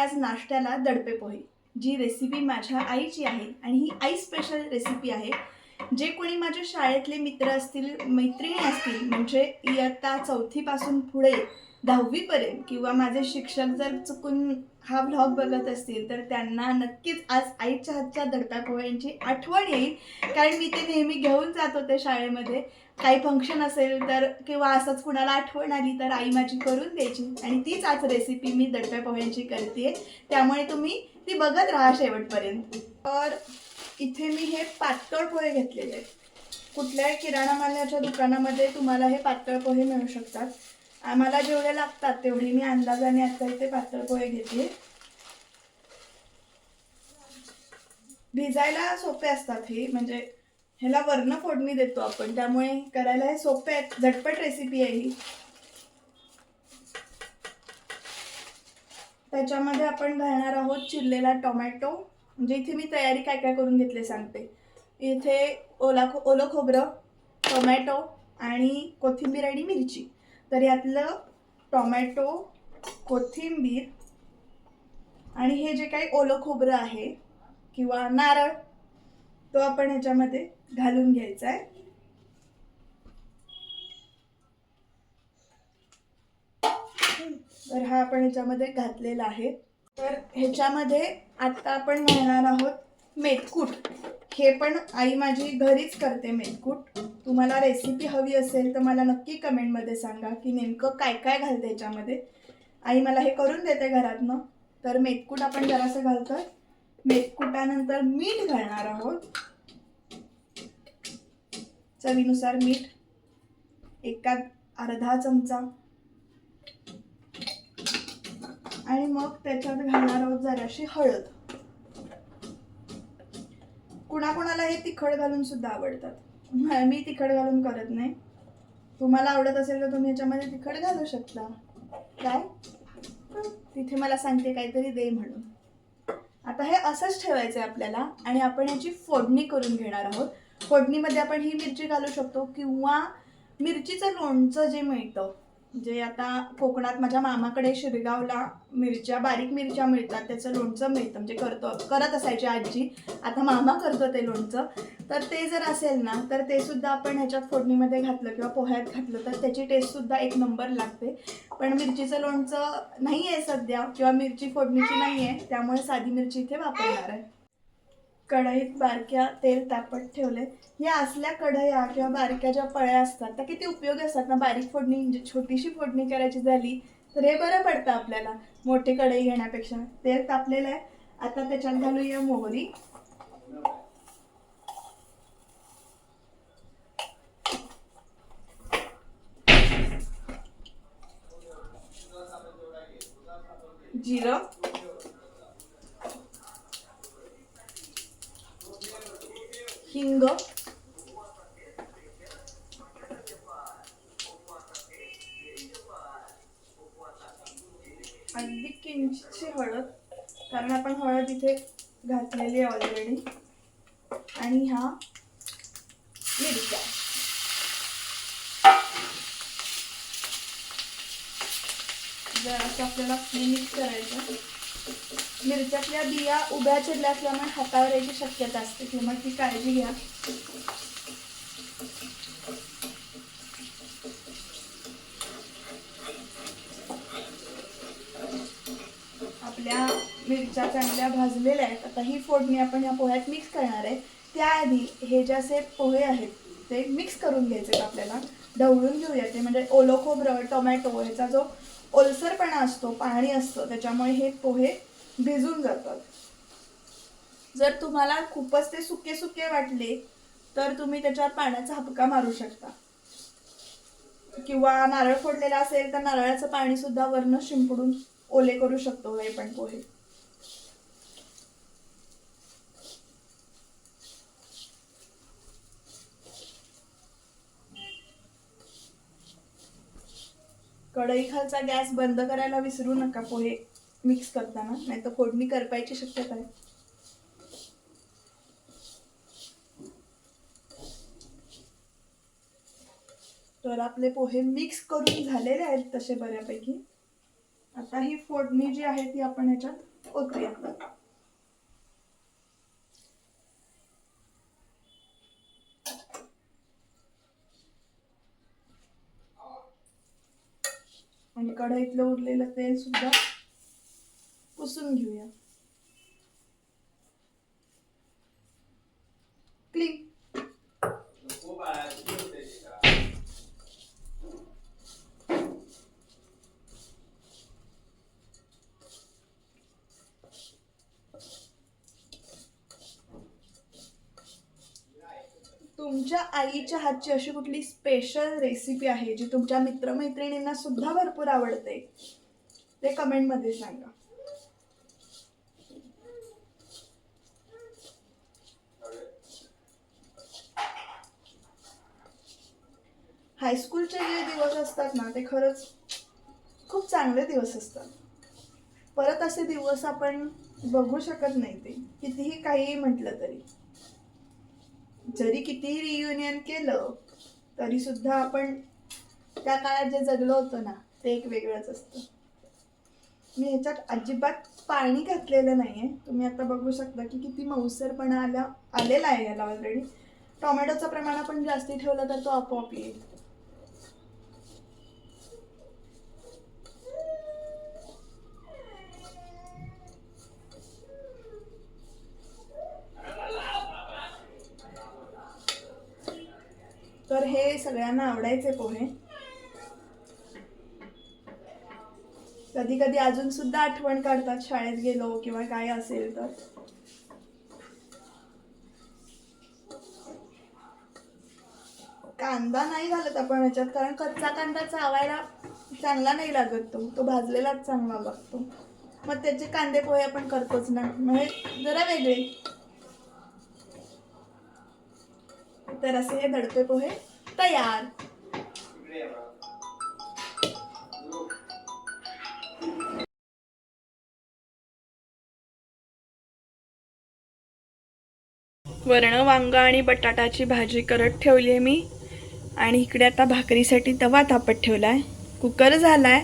आज नाश्त्याला दडपे पोहे. जी रेसिपी माझ्या आईची आहे आणि ही आई स्पेशल रेसिपी आहे. जे कोणी माझ्या शाळेतले मित्र असतील मैत्रिणी असतील म्हणजे इयत्ता चौथीपासून पुढे दहावीपर्यंत किंवा माझे शिक्षक जर चुकून हा व्लॉग बघत असतील तर त्यांना नक्कीच आज आईच्या हातच्या दडप्या पोह्यांची आठवण येईल. कारण मी ते नेहमी घेऊन जात होते शाळेमध्ये. काही फंक्शन असेल तर किंवा असंच कुणाला आठवण आली तर आई माझी करून द्यायची. आणि तीच आज रेसिपी मी दडप्या पोह्यांची करते त्यामुळे तुम्ही ती बघत राहा शेवटपर्यंत. तर इथे मी हे पातळ पोहे घेतलेले आहेत. कुठल्याही किराणा मालाच्या दुकानामध्ये तुम्हाला हे पातळ पोहे मिळू शकतात. आम्हाला जेवढे लागतात तेवढी मी अंदाजाने आता इथे पातळ पोहे घेते. भिजायला सोपे असतात हे म्हणजे ह्याला वर्ण फोडणी देतो आपण त्यामुळे करायला हे सोपे आहेत झटपट रेसिपी आहे ही. त्याच्यामध्ये आपण घालणार आहोत चिरलेला टोमॅटो. म्हणजे इथे मी तयारी काय काय करून घेतले सांगते. इथे ओला खो ओलं खोबरं टोमॅटो आणि कोथिंबीर आणि मिरची. तर यातलं टोमॅटो कोथिंबीर आणि हे जे काही ओलं खोबरं आहे किंवा नारळ तो आपण ह्याच्यामध्ये घालून घ्यायचा आहे तर हा आपण ह्याच्यामध्ये घातलेला आहे. तर ह्याच्यामध्ये आता आपण घालणार आहोत मेथकूट हे पण आई माझी घरीच करते मेथकूट तुम्हाला रेसिपी हवी असेल तर मला नक्की कमेंटमध्ये सांगा की नेमकं काय काय घालते याच्यामध्ये. आई मला हे करून देते घरातनं. तर मेथकूट आपण जरासं घालतोय. मेथकुटानंतर मीठ घालणार आहोत. चवीनुसार मीठ. एका अर्धा चमचा. आणि मग त्याच्यात घालणार आहोत जराशी हळद. कुणाकुणाला हे तिखट घालून सुद्धा आवडतात. मी तिखट घालून करत नाही. तुम्हाला आवडत असेल तर तुम्ही याच्यामध्ये तिखट घालू शकता. काय? तिथे मला सांगते काहीतरी दे म्हणून. आता हे असंच ठेवायचं आहे आपल्याला आणि आपण याची फोडणी करून घेणार आहोत. फोडणीमध्ये आपण ही मिरची घालू शकतो किंवा मिरचीचं लोणचं जे मिळतं. जे आता कोकणात माझ्या मामाकडे शिरगावला मिरच्या बारीक मिरच्या मिळतात त्याचं लोणचं मिळतं म्हणजे करतो करत असायची आजी. आता मामा करतो ते लोणचं. तर ते जर असेल ना तर ते सुद्धा आपण ह्याच्यात फोडणीमध्ये घातलं किंवा पोह्यात घातलं तर त्याची टेस्टसुद्धा एक नंबर लागते. पण मिरचीचं लोणचं नाही आहे सध्या किंवा मिरची फोडणीची नाही आहे त्यामुळे साधी मिरची इथे वापरणार आहे. कढईत बारक्या तेल तापत ठेवले. या असल्या कढया किंवा बारक्या ज्या पळ्या असतात त्या किती उपयोगी असतात ना? बारीक फोडणी म्हणजे छोटीशी फोडणी करायची झाली तर हे बरं पडतं आपल्याला. मोठी कढई घेण्यापेक्षा. तेल तापलेलं आहे. आता त्याच्यात घालूया मोहरी. जिरं. हिंग अगदी किंचितशी हळद कारण आपण हळद इथे घातलेली आहे ऑलरेडी आणि ह्या मिरच्या. जरासं आपल्याला मिक्स करायचं मिरच्यातल्या बिया उभ्या चिरल्या असल्यामुळे हातावर यायची शक्यता असते. किंवा ती काळजी घ्या. आपल्या मिरच्या चांगल्या भाजलेल्या आहेत. आता ही फोडणी आपण या पोह्यात मिक्स करणार आहे. त्याआधी हे जे असे पोहे आहेत ते मिक्स करून घ्यायचे आपल्याला. ढवळून घेऊया ते. म्हणजे ओलो खोबरं टोमॅटो ह्याचा जो ओलसरपणा असतो पाणी असतं त्याच्यामुळे हे पोहे भिजून जातात. जर तुम्हाला खूपच ते सुके सुके वाटले तर तुम्ही त्याच्यावर पाण्याचा हपका मारू शकता. किंवा नारळ फोडलेला असेल तर नारळाचं पाणी सुद्धा वरनं शिंपडून ओले करू शकतो हे पण पोहे. कढई खालचा गॅस बंद करायला विसरू नका पोहे मिक्स करताना नाही तर फोडणी करपायची शक्यता आहे. तर आपले पोहे मिक्स करून झालेले आहेत तसे बऱ्यापैकी. आता ही फोडणी जी आहे ती आपण ह्याच्यात ओतूया. आणि कढईतलं उरलेलं तेल सुद्धा पुसून घेऊया. क्लिक. तुमच्या आईच्या हातची अशी कुठली स्पेशल रेसिपी आहे जी तुमच्या मित्रमैत्रिणींना सुद्धा भरपूर आवडते? ते कमेंटमध्ये सांगा. हायस्कूलचे जे दिवस असतात ना ते खरंच खूप चांगले दिवस असतात. परत असे दिवस आपण बघू शकत नाही ते. कितीही काही म्हटलं तरी. जरी कितीही रियुनियन केलं तरी सुद्धा आपण त्या काळात जे जगलो होतो ना ते एक वेगळंच असतं. मी ह्याच्यात अजिबात पाणी घातलेलं नाही आहे तुम्ही आता बघू शकता की किती मऊसरपणा आला आलेला आहे याला ऑलरेडी टोमॅटोचं प्रमाण आपण जास्ती ठेवलं तर तो आपोआप येईल. सगळ्यांना आवडायचे पोहे. कधी कधी अजून सुद्धा आठवण काढतात शाळेत गेलो किंवा काय असेल तर. कांदा नाही घालत आपण ह्याच्यात कारण कच्चा कांदा चावायला चांगला नाही लागत तो. तो भाजलेलाच चांगला लागतो. मग त्याचे कांदे पोहे आपण करतोच ना. म्हणजे जरा वेगळे. तर असे हे दडपे पोहे. तयार. वरण वांग आणि बटाटाची भाजी करत ठेवली आहे मी. आणि इकडे आता भाकरीसाठी तवा तापत ठेवला आहे कुकर झाला आहे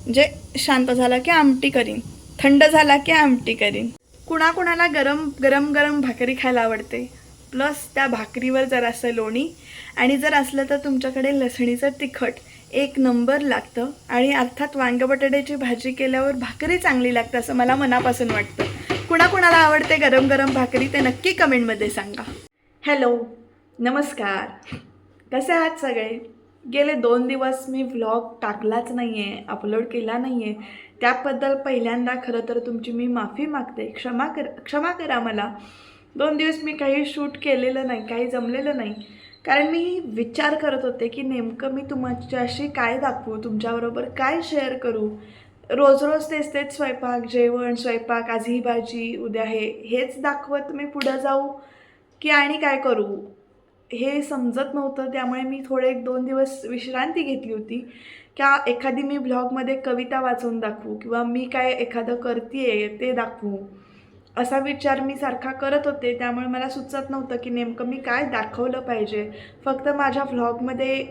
म्हणजे शांत झाला की आमटी करीन. थंड झाला की आमटी करीन. कुणाकुणाला गरम गरम गरम भाकरी खायला आवडते? प्लस त्या भाकरीवर जर असं लोणी आणि जर असलं तर तुमच्याकडे लसणीचं तिखट एक नंबर लागतं. आणि अर्थात वांग बटाट्याची भाजी केल्यावर भाकरी चांगली लागते असं मला मनापासून वाटतं. कुणाकुणाला आवडते गरम गरम भाकरी ते नक्की कमेंटमध्ये सांगा. हॅलो नमस्कार. कसे आहात सगळे? गेले दोन दिवस मी व्लॉग टाकलाच नाही आहे अपलोड केला नाही आहे त्याबद्दल पहिल्यांदा खरं तर तुमची मी माफी मागते. क्षमा कर क्षमा करा मला. दोन दिवस मी काही शूट केलेलं नाही काही जमलेलं नाही. कारण मी विचार करत होते की नेमकं मी तुमच्याशी काय दाखवू तुमच्याबरोबर काय शेअर करू? रोज रोज तेच तेच स्वयंपाक जेवण स्वयंपाक आज ही भाजी उद्या हे हेच दाखवत मी पुढं जाऊ की आणि काय करू? हे समजत नव्हतं त्यामुळे मी थोडे एक दोन दिवस विश्रांती घेतली होती. का एखादी मी ब्लॉगमध्ये कविता वाचून दाखवू किंवा मी काय एखादं करते ते दाखवू? असा विचार मी सारखा करत होते त्यामुळे मला सुचत नव्हतं की नेमकं मी काय दाखवलं पाहिजे. फक्त माझ्या व्लॉगमध्ये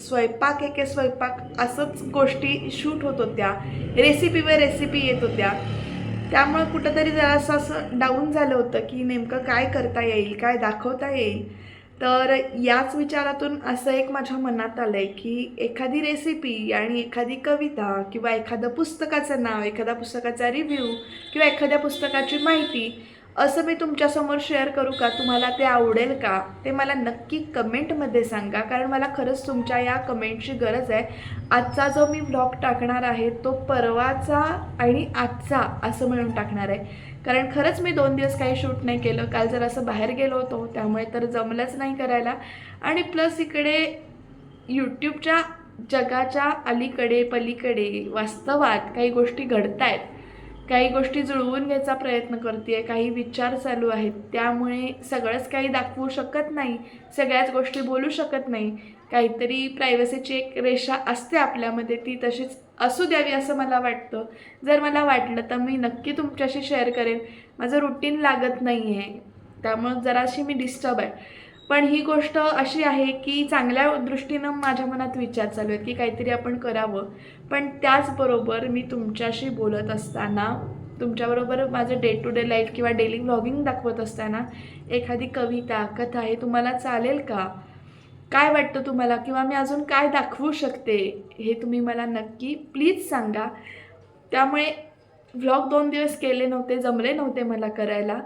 स्वयंपाक एके स्वयंपाक असंच गोष्टी शूट होत होत्या. रेसिपीवर रेसिपी येत होत्या. त्यामुळं कुठंतरी जरासं असं डाऊन झालं होतं की नेमकं काय करता येईल काय दाखवता येईल. तर याच विचारातून असं एक माझ्या मनात आलं आहे की एखादी रेसिपी आणि एखादी कविता किंवा एखादं पुस्तकाचं नाव एखाद्या पुस्तकाचा रिव्ह्यू किंवा एखाद्या पुस्तकाची माहिती असं मी तुमच्यासमोर शेअर करू का? तुम्हाला ते आवडेल का? ते मला नक्की कमेंटमध्ये सांगा. कारण मला खरंच तुमच्या या कमेंटची गरज आहे. आजचा जो मी ब्लॉग टाकणार आहे तो परवाचा आणि आजचा असं मिळून टाकणार आहे. कारण खरंच मी दोन दिवस काही शूट नाही केलं. काल जर असं बाहेर गेलो होतो त्यामुळे तर जमलंच नाही करायला. आणि प्लस इकडे यूट्यूबच्या जगाच्या अलीकडे पलीकडे वास्तवात काही गोष्टी घडत आहेत काही गोष्टी जुळवून घ्यायचा प्रयत्न करते काही विचार चालू आहेत त्यामुळे सगळंच काही दाखवू शकत नाही सगळ्याच गोष्टी बोलू शकत नाही. काहीतरी प्रायव्हसीची एक रेषा असते आपल्यामध्ये ती तशीच असू द्यावी असं मला वाटतं. जर मला वाटलं तर मी नक्की तुमच्याशी शेअर करेन. माझं रुटीन लागत नाही आहे त्यामुळं जराशी मी डिस्टर्ब आहे. पण ही गोष्ट अशी आहे की चांगल्या दृष्टीनं माझ्या मनात विचार चालू आहेत की काहीतरी आपण करावं. पण त्याचबरोबर मी तुमच्याशी बोलत असताना तुमच्याबरोबर माझं डे टू डे लाईफ किंवा डेली व्लॉगिंग दाखवत असताना एखादी कविता कथा हे तुम्हाला चालेल का? काय वाटतं तुम्हाला? किंवा मी अजून काय दाखवू शकते? हे तुम्ही मला नक्की प्लीज सांगा. त्यामुळे व्लॉग दोन दिवस केले नव्हते जमले नव्हते मला करायला.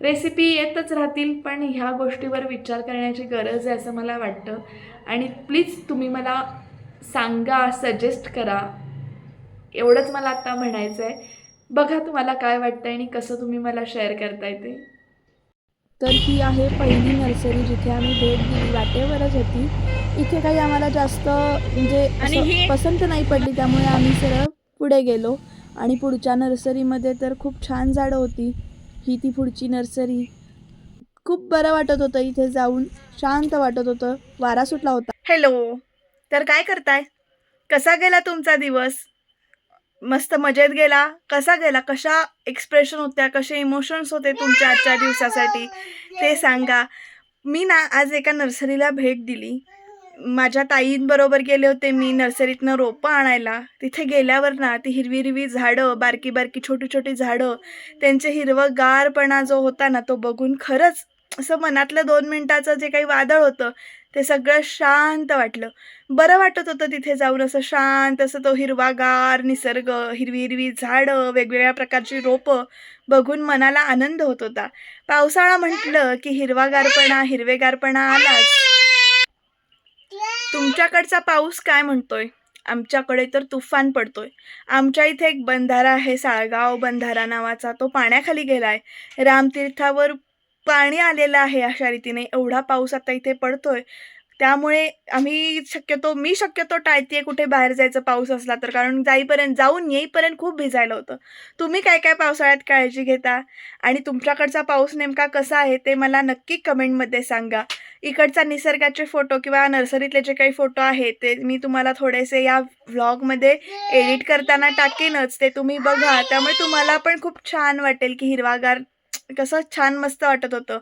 रेसिपी येतच राहतील पण ह्या गोष्टीवर विचार करण्याची गरज आहे असं मला वाटतं. आणि प्लीज तुम्ही मला सांगा सजेस्ट करा. एवढंच मला आता म्हणायचं आहे बघा तुम्हाला काय वाटतं आणि कसं तुम्ही मला शेअर करताय ते. तर ही आहे पहिली नर्सरी जिथे आम्ही भेट दिली. वाटेवरच होती. इथे काही आम्हाला जास्त म्हणजे पसंत नाही पडली त्यामुळे आम्ही सरळ पुढे गेलो. आणि पुढच्या नर्सरीमध्ये तर खूप छान झाडं होती. ही ती पुढची नर्सरी. खूप बरं वाटत होतं इथे जाऊन. शांत वाटत होतं. वारा सुटला होता. हॅलो तर काय करताय? कसा गेला तुमचा दिवस? मस्त मजेत गेला? कसा गेला? कशा एक्सप्रेशन होत्या? कसे इमोशन्स होते तुमच्या आजच्या दिवसासाठी? ते सांगा. मी ना आज एका नर्सरीला भेट दिली. माझ्या ताईंबरोबर गेले होते मी नर्सरीतनं रोपं आणायला. तिथे गेल्यावर ना ती हिरवी हिरवी झाडं बारकी बारकी छोटी छोटी झाडं त्यांचे हिरवंगारपणा जो होता ना तो बघून खरंच असं मनातलं दोन मिनटाचं जे काही वादळ होतं ते सगळं शांत वाटलं. बरं वाटत होतं तिथे जाऊन असं शांत असं तो हिरवागार निसर्ग हिरवी हिरवी झाडं वेगवेगळ्या प्रकारची रोपं बघून मनाला आनंद होत होता. पावसाळा म्हटलं की हिरवागारपणा हिरवेगारपणा आलाच. तुमच्याकडचा पाऊस काय म्हणतोय? आमच्याकडे तर तुफान पडतोय. आमच्या इथे एक बंधारा आहे साळगाव बंधारा नावाचा. तो पाण्याखाली गेलाय. रामतीर्थावर पाणी आलेलं आहे अशा रीतीने. एवढा पाऊस आता इथे पडतोय. त्यामुळे आम्ही शक्यतो मी शक्यतो टाळतीये कुठे बाहेर जायचं पाऊस असला तर कारण जाईपर्यंत जाऊन येईपर्यंत खूप भिजायला होतं. तुम्ही काय काय पावसाळ्यात काळजी घेता? आणि तुमच्याकडचा पाऊस नेमका कसा आहे ते मला नक्की कमेंटमध्ये सांगा. इकडचा निसर्गाचे फोटो किंवा नर्सरीतले जे काही फोटो आहेत ते मी तुम्हाला थोडेसे या व्लॉगमध्ये एडिट करताना टाकेनच. ते तुम्ही बघा. त्यामुळे तुम्हाला पण खूप छान वाटेल की हिरवागार कसं छान मस्त वाटत होतं.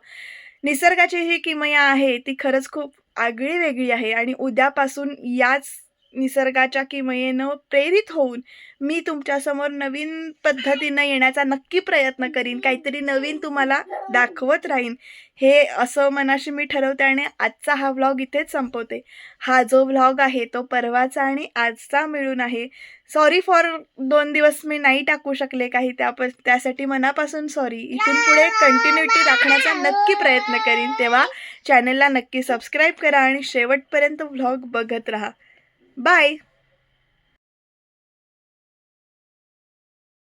निसर्गाची जी किमया आहे ती खरंच खूप आगळी वेगळी आहे आणि उद्यापासून याच निसर्गाच्या किमयेनं प्रेरित होऊन मी तुमच्यासमोर नवीन पद्धतीनं येण्याचा नक्की प्रयत्न करीन. काहीतरी नवीन तुम्हाला दाखवत राहीन. हे असं मनाशी मी ठरवते आणि आजचा हा व्लॉग इथेच संपवते. हा जो व्लॉग आहे तो परवाचा आणि आजचा मिळून आहे. सॉरी फॉर दोन दिवस मी नाही टाकू शकले काही त्या त्यासाठी मनापासून सॉरी इथून पुढे कंटिन्युटी राखण्याचा नक्की प्रयत्न करीन. तेव्हा चॅनलला नक्की सबस्क्राईब करा आणि शेवटपर्यंत व्लॉग बघत राहा. बाय